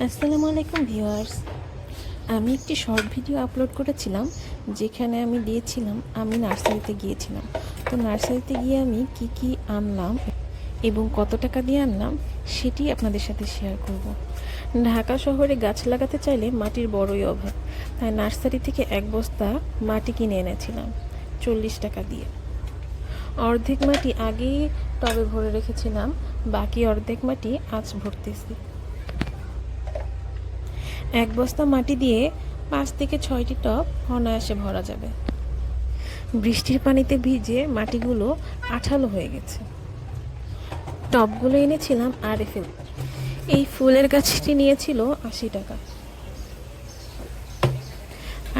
আসসালামু আলাইকুম ভিউয়ার্স। আমি একটি শর্ট ভিডিও আপলোড করেছিলাম, যেখানে আমি দিয়েছিলাম, আমি নার্সারিতে গিয়েছিলাম। তো নার্সারিতে গিয়ে আমি কি কি আনলাম এবং কত টাকা দিয়ে আনলাম, সেটি আপনাদের সাথে শেয়ার করব। ঢাকা শহরে গাছ লাগাতে চাইলে মাটির বড়ই অভাব। তাই নার্সারি থেকে এক বস্তা মাটি কিনে এনেছিলাম, চল্লিশ টাকা দিয়ে। অর্ধেক মাটি আগেই টবে ভরে রেখেছিলাম, বাকি অর্ধেক মাটি আজ ভরতেছি। এক বস্তা মাটি দিয়ে পাঁচ থেকে ছয়টি টব অনায়াসে ভরা যাবে। বৃষ্টির পানিতে ভিজে মাটিগুলো আঠালো হয়ে গেছে। টবগুলো এনেছিলাম আর আরএফএল এই ফুলের গাছটি নিয়েছিল আশি টাকা।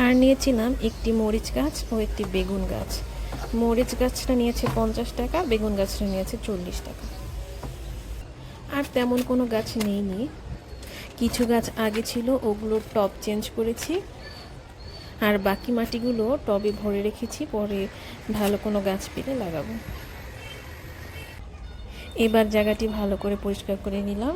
আর নিয়েছিলাম একটি মরিচ গাছ ও একটি বেগুন গাছ। মরিচ গাছটা নিয়েছে পঞ্চাশ টাকা, বেগুন গাছটা নিয়েছে চল্লিশ টাকা। আর তেমন কোনো গাছ নেই নেইনি। কিছু গাছ আগে ছিল ওগুলোর টব চেঞ্জ করেছি। আর বাকি মাটিগুলো টবে ভরে রেখেছি, পরে ভালো কোনো গাছ পেলে লাগাবো। এবার জায়গাটি ভালো করে পরিষ্কার করে নিলাম।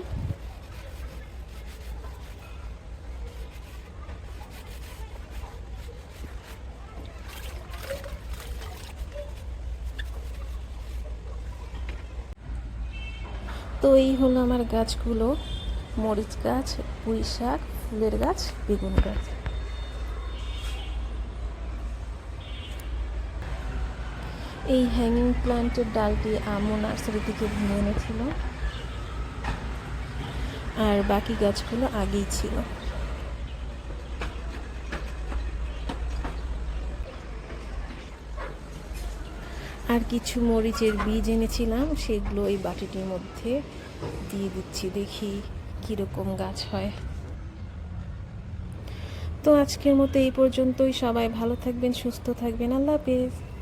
তো এই হলো আমার গাছগুলো। মরিচ গাছ, পুঁই শাক, ফুলের গাছ, বেগুন গাছ। এই হ্যাঙ্গিং প্ল্যান্টের ডালটি আমও নার্সারি থেকে ভেঙে এনেছিল। আর বাকি গাছগুলো আগেই ছিল। আর কিছু মরিচের বীজ এনেছিলাম, সেগুলো এই বাটিটির মধ্যে দিয়ে দিচ্ছি, দেখি। কীরকম গাছ হয়। তো আজকের মতো এই পর্যন্তই। সবাই ভালো থাকবেন, সুস্থ থাকবেন। আল্লাহ হাফেজ।